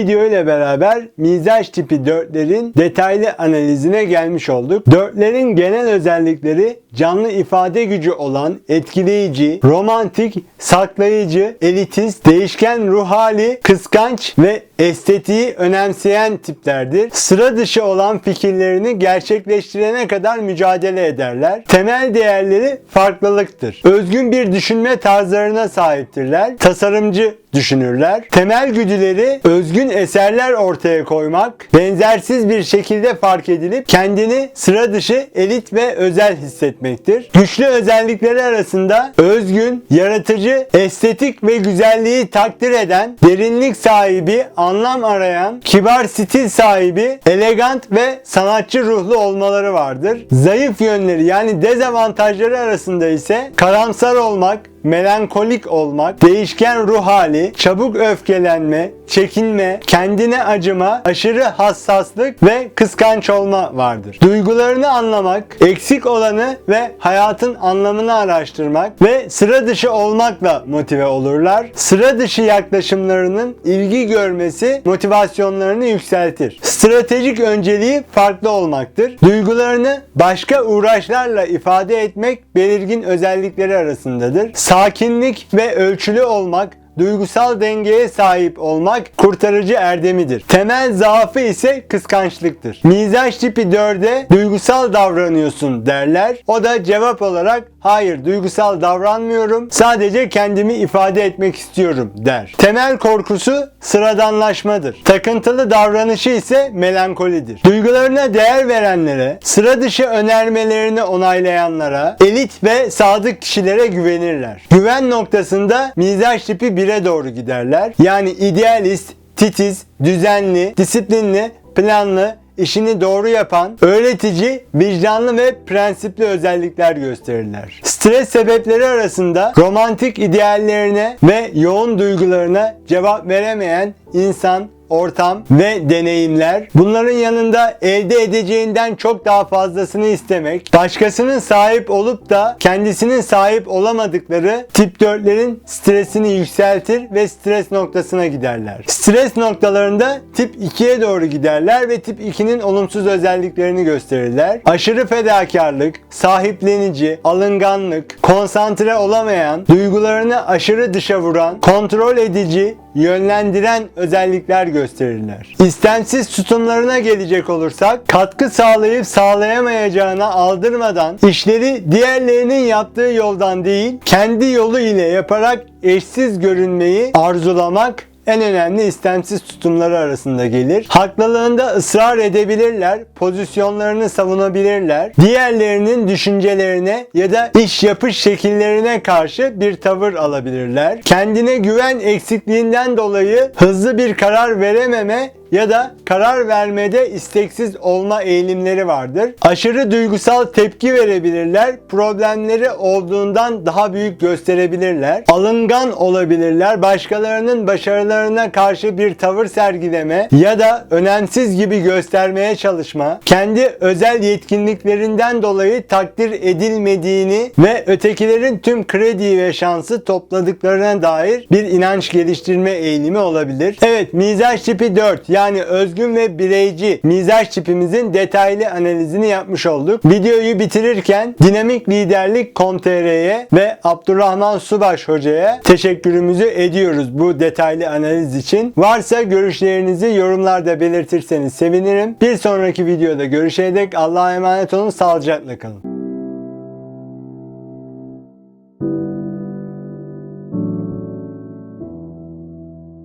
video ile beraber mizaç tipi 4'lerin detaylı analizine gelmiş olduk. 4'lerin genel özellikleri canlı ifade gücü olan etkileyici, romantik, saklayıcı, elitist, değişken ruh hali, kıskanç ve estetiği önemseyen tiplerdir. Sıra dışı olan fikirlerini gerçekleştirene kadar mücadele ederler. Temel değerleri farklılıktır. Özgün bir düşünme tarzlarına sahiptirler. Tasarımcı düşünürler. Temel güdüleri özgün eserler ortaya koymak, benzersiz bir şekilde fark edilip kendini sıra dışı, elit ve özel hissetmektir. Güçlü özellikleri arasında özgün, yaratıcı, estetik ve güzelliği takdir eden, derinlik sahibi, anlam arayan, kibar stil sahibi, elegant ve sanatçı ruhlu olmaları vardır. Zayıf yönleri yani dezavantajları arasında ise karamsar olmak, melankolik olmak, değişken ruh hali, çabuk öfkelenme, çekinme, kendine acıma, aşırı hassaslık ve kıskanç olma vardır. Duygularını anlamak, eksik olanı ve hayatın anlamını araştırmak ve sıra dışı olmakla motive olurlar. Sıra dışı yaklaşımlarının ilgi görmesi motivasyonlarını yükseltir. Stratejik önceliği farklı olmaktır. Duygularını başka uğraşlarla ifade etmek belirgin özellikleri arasındadır. Sakinlik ve ölçülü olmak duygusal dengeye sahip olmak kurtarıcı erdemidir. Temel zaafı ise kıskançlıktır. Mizaç tipi 4'e duygusal davranıyorsun derler. O da cevap olarak hayır duygusal davranmıyorum. Sadece kendimi ifade etmek istiyorum der. Temel korkusu sıradanlaşmadır. Takıntılı davranışı ise melankolidir. Duygularına değer verenlere, sıra dışı önermelerini onaylayanlara, elit ve sadık kişilere güvenirler. Güven noktasında mizaç tipi 1'e doğru giderler. Yani idealist, titiz, düzenli, disiplinli, planlı, işini doğru yapan, öğretici, vicdanlı ve prensipli özellikler gösterirler. Stres sebepleri arasında romantik ideallerine ve yoğun duygularına cevap veremeyen insan, ortam ve deneyimler. Bunların yanında elde edeceğinden çok daha fazlasını istemek, başkasının sahip olup da kendisinin sahip olamadıkları tip 4'lerin stresini yükseltir ve stres noktasına giderler. Stres noktalarında tip 2'ye doğru giderler ve tip 2'nin olumsuz özelliklerini gösterirler. Aşırı fedakarlık, sahiplenici, alınganlık, konsantre olamayan, duygularını aşırı dışa vuran, kontrol edici, yönlendiren özellikler gösterirler. İstemsiz tutumlarına gelecek olursak katkı sağlayıp sağlayamayacağına aldırmadan işleri diğerlerinin yaptığı yoldan değil kendi yolu ile yaparak eşsiz görünmeyi arzulamak en önemli istemsiz tutumları arasında gelir. Haklılığında ısrar edebilirler, pozisyonlarını savunabilirler. Diğerlerinin düşüncelerine ya da iş yapış şekillerine karşı bir tavır alabilirler. Kendine güven eksikliğinden dolayı hızlı bir karar verememe ya da karar vermede isteksiz olma eğilimleri vardır. Aşırı duygusal tepki verebilirler. Problemleri olduğundan daha büyük gösterebilirler. Alıngan olabilirler. Başkalarının başarılarına karşı bir tavır sergileme ya da önemsiz gibi göstermeye çalışma, kendi özel yetkinliklerinden dolayı takdir edilmediğini ve ötekilerin tüm kredi ve şansı topladıklarına dair bir inanç geliştirme eğilimi olabilir. Evet, mizaç tipi 4 yani özgün ve bireyci mizaç tipimizin detaylı analizini yapmış olduk. Videoyu bitirirken Dinamik Liderlik Com.tr'ye ve Abdurrahman Subaş hocaya teşekkürümüzü ediyoruz bu detaylı analiz için. Varsa görüşlerinizi yorumlarda belirtirseniz sevinirim. Bir sonraki videoda görüşene dek Allah'a emanet olun, sağlıcakla kalın.